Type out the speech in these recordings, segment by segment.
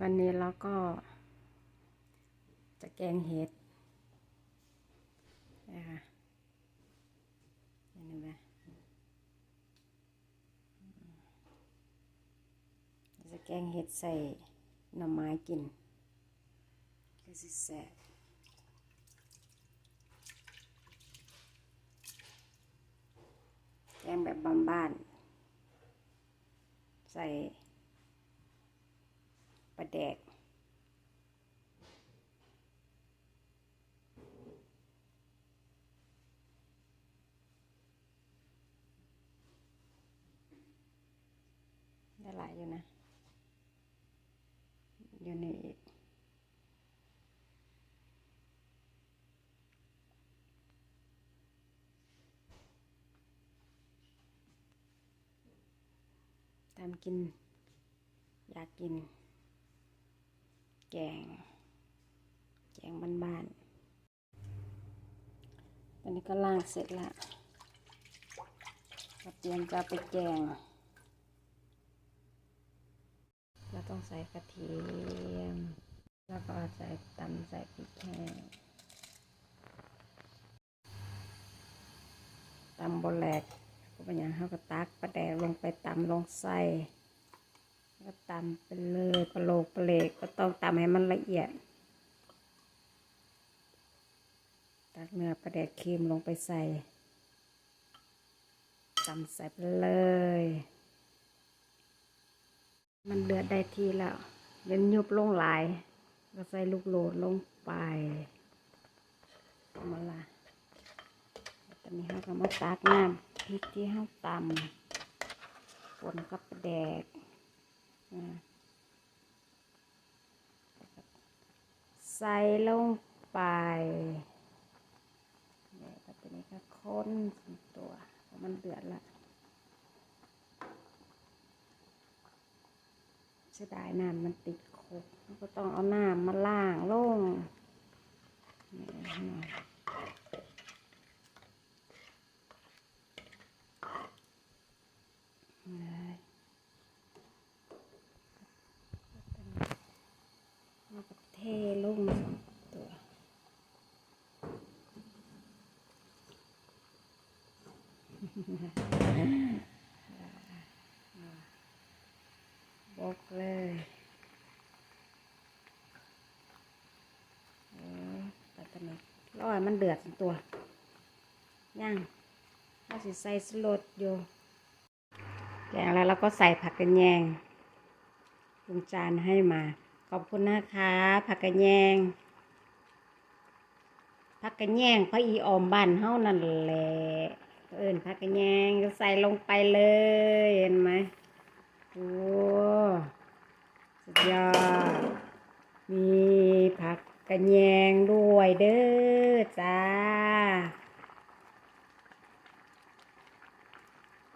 วันนี้เราก็ จะแกงเห็ดนะคะเห็นไหมจะแกงเห็ดใส่หน่อไม้กินคือสิแซ่บแกงแบบบ้านๆใส่ ปลาแดก ได้หลายอยู่นะ อยู่ในอีกตามกิน อยากกิน แกง แกงบ้านๆ ตอนนี้ก็ล่างเสร็จแล้วก็เตรียมจะไปแกง เราต้องใส่กระเทียม แล้วก็ใส่ตำใส่พริกแห้งตำบนแหลกก็เป็นอย่างเขาก็ตักปลาแดลงไปตำลงใส่ ก็ตำไปเลยปลาโลกปลาเลกก็ต้องตำให้มันละเอียด ตักเนื้อปลาแดกเค็มลงไปใส่ตำใส่ไปเลย มันเดือดได้ทีแล้วเล่นยุบลงหลาย ก็ใส่ลูกโหลดลงไปเอามาละตอนนี้เราก็มาตักน้ำพริกที่เราตำปนกับปลาแดก ใส่ลงไปเนี่ยแล้วตอนนี้ก็ค้นตัวเพราะมันเดือดละเสียดายน้ำมันติดคกก็ต้องเอาน้ำมาล่างลงนี่หน่อยแล้วก็เทลงสองตัว บกเลยอ้ยแต่ตอนนี้รอให้มันเดือดตัว ย่างเราสิใส่สลดอยู่แกงแล้วเราก็ใส่ผักกระแยงลงจานให้มา ขอบคุณนะคะ ผักกระแยงผักกระแยงพระอีออมบ้านเฮานั่นแหละ เอิญผักกระแยงก็ใส่ลงไปเลยเห็นไหมโอ้สุดยอดมีผักกระแยงด้วยเด้อจ้า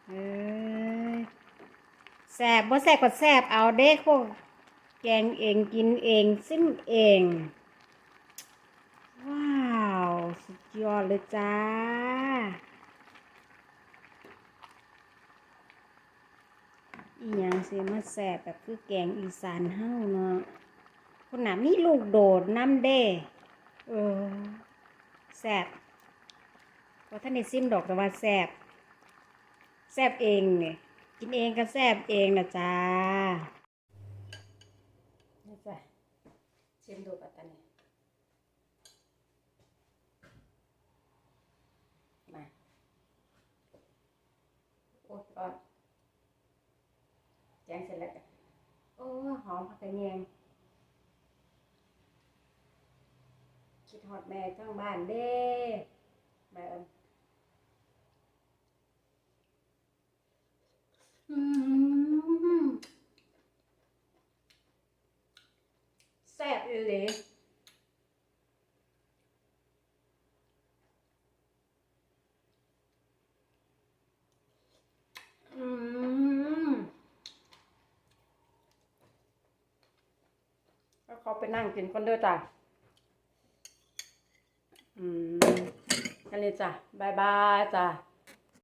เอ้ยแสบบ่แสบก็แสบเอาเด้พวกแกงเองกินเองซิมเอง ว้าว สุดยอดเลยจ้า อีหยังสิมาแสบแบบคือแกงอีสานเฮาเนาะคนหนามีลูกโดดน้ำเด้เออแสบว่าท่านได้ซิมดอกแต่ว่าแสบแซบเองเนี่ยกินเองก็แซบเองนะจ้านี่จ้ะชิมดูปัตตานีมาโอ้ยร้อน แกงเสร็จแล้วจ้ะโอ้หอมผักกระเนียงคิดฮอดแม่ทั้งบ้านเด้แม่เอิ้น อืมแซ่บอีหลีอืม แล้วเขาไปนั่งกินคนเด้อจ้ะอืมกันเลยจ้ะบายบายจ้ะ